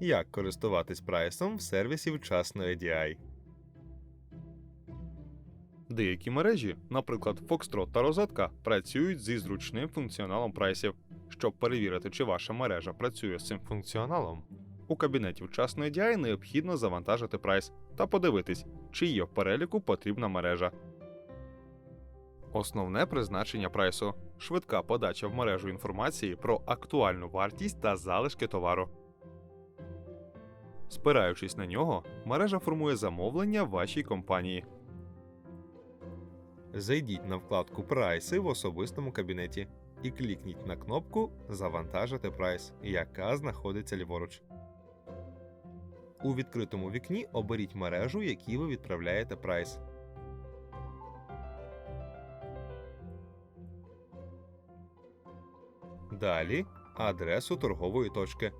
Як користуватись прайсом в сервісі вчасно EDI. Деякі мережі, наприклад, Foxtrot та Розетка, працюють зі зручним функціоналом прайсів. Щоб перевірити, чи ваша мережа працює з цим функціоналом, у кабінеті вчасно EDI необхідно завантажити прайс та подивитись, чи є в переліку потрібна мережа. Основне призначення прайсу швидка подача в мережу інформації про актуальну вартість та залишки товару. Спираючись на нього, мережа формує замовлення вашій компанії. Зайдіть на вкладку Прайси в особистому кабінеті і клікніть на кнопку Завантажити прайс, яка знаходиться ліворуч. У відкритому вікні оберіть мережу, якій ви відправляєте прайс. Далі адресу торгової точки.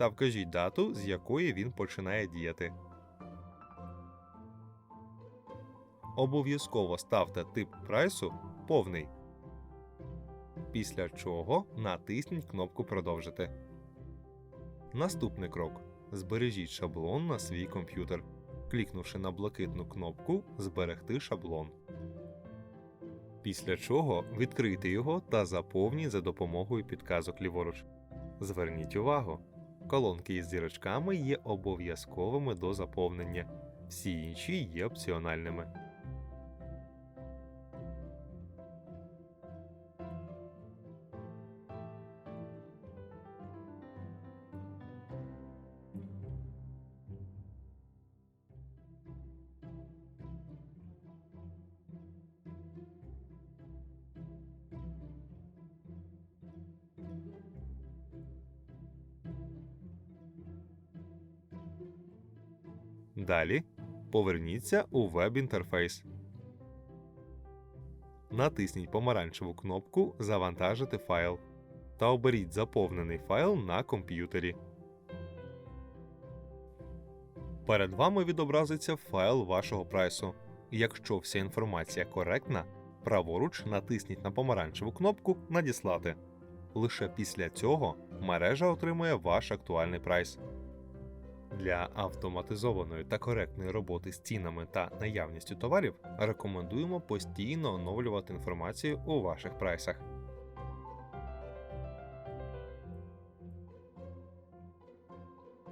Та вкажіть дату, з якої він починає діяти. Обов'язково ставте тип прайсу повний. Після чого натисніть кнопку Продовжити. Наступний крок. Збережіть шаблон на свій комп'ютер, клікнувши на блакитну кнопку Зберегти шаблон. Після чого відкрийте його та заповніть за допомогою підказок ліворуч. Зверніть увагу, колонки із зірочками є обов'язковими до заповнення, всі інші є опціональними. Далі поверніться у веб-інтерфейс. Натисніть помаранчеву кнопку Завантажити файл та оберіть заповнений файл на комп'ютері. Перед вами відобразиться файл вашого прайсу. Якщо вся інформація коректна, праворуч натисніть на помаранчеву кнопку Надіслати. Лише після цього мережа отримує ваш актуальний прайс. Для автоматизованої та коректної роботи з цінами та наявністю товарів рекомендуємо постійно оновлювати інформацію у ваших прайсах.